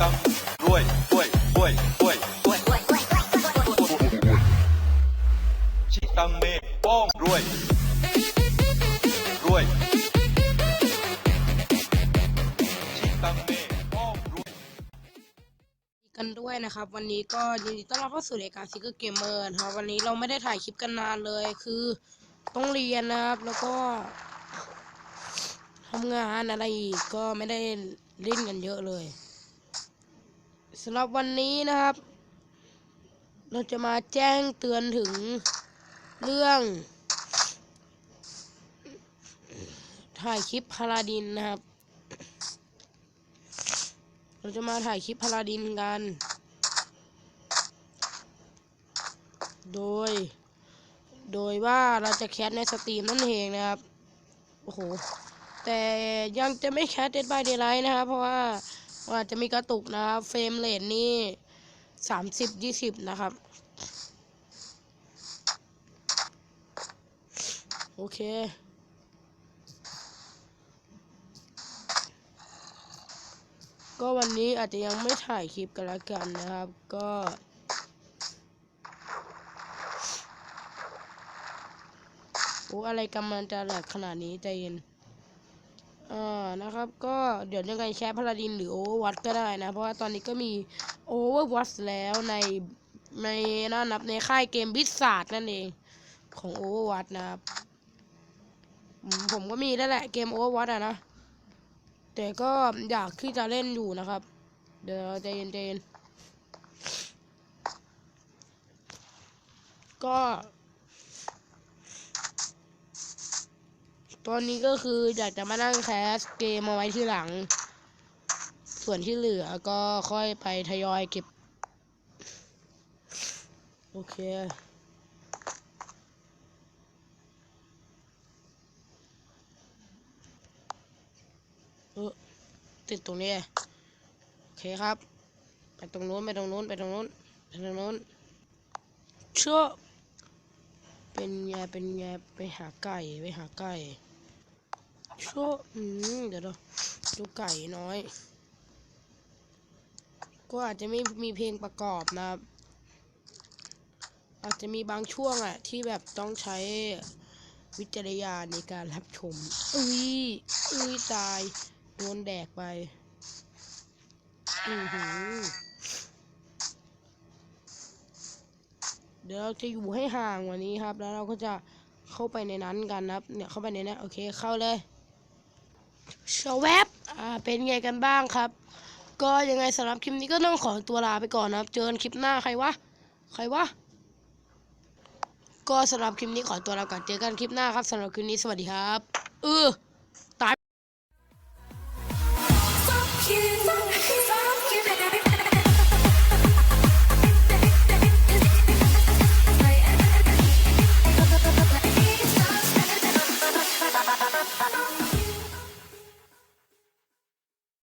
ตังรวยรวยรวยรวยรวยชิตังเมป้องรวยรวยชิตังเมป้องรวยกันด้วยนะครับ วันนี้ก็ยินดีต้อนรับเข้าสู่รายการซิกเกอร์เกมเมอร์นะครับวันนี้เราไม่ได้ถ่ายคลิปกันนานเลยคือต้องเรียนนะครับแล้วก็ทำงานอะไรอีกก็ไม่ได้เล่นกันเยอะเลย สำหรับวันนี้นะครับ เราจะมาแจ้งเตือนถึงเรื่อง ถ่ายคลิปพาราดินนะครับ เราจะมาถ่ายคลิปพาราดินกัน โดย โดยว่าเราจะแคสในสตรีมนั่นเองนะครับ โอ้โห แต่ยังจะไม่แคสเดดบายเดย์ไลท์นะครับ เพราะว่า อาจจะมีกระตุกนะครับเฟรมเรทนี่สามสิบยี่สิบนะครับ โอเคก็วันนี้อาจจะยังไม่ถ่ายคลิปกันละกันนะครับ ก็ โอ้อะไรกำลังจะหลักขนาดนี้ใจเย็น อ่านะครับ ก็เดี๋ยวยังไงแชร์พาราดินหรือโอเวอร์วัตก็ได้นะ เพราะว่าตอนนี้ก็มีโอเวอร์วัตแล้วในในน่านับในค่ายเกมบิสซาร์ดนั่นเอง ของโอเวอร์วัตนะครับอืมผมก็มีแล้วแหละเกมโอเวอร์วัตอะนะ แต่ก็อยากที่จะเล่นอยู่นะครับ เดี๋ยวใจเย็นใจเย็นก็ ตอนนี้ก็คืออยากจะมานั่งแคสเกมมาไว้ที่หลัง ส่วนที่เหลือก็ค่อยไปทยอยเก็บ โอเคเออติดตรงนี้ โอเคครับ ไปตรงนู้น ไปตรงนู้น ไปตรงนู้น ไปตรงนู้นเชื่อเป็นไงเป็นไงไปหาไก่ ไปหาไก่ ชื่ออืมเดี๋ยวเราดูไก่น้อย ก็อาจจะไม่มีเพลงประกอบนะครับ อาจจะมีบางช่วงอะที่แบบต้องใช้วิจารณญาในการรับชม อุ้ย อุ้ยตาย โดนแดกไป อือหือ เดี๋ยวเราจะอยู่ให้ห่างกว่านี้ครับ แล้วเราก็จะเข้าไปในนั้นกันนะครับ เนี่ยเข้าไปในนี้นโอเค เข้าเลย ชวบอ่าเป็นไงกันบ้างครับ ก็ยังไงสำหรับคลิปนี้ก็ต้องขอตัวลาไปก่อนนะครับ เจอกันคลิปหน้าใครวะใครวะก็สำหรับคลิปนี้ขอตัวลาก่อนเจอกันคลิปหน้าครับสำหรับคลิปนี้สวัสดีครับ เออตาย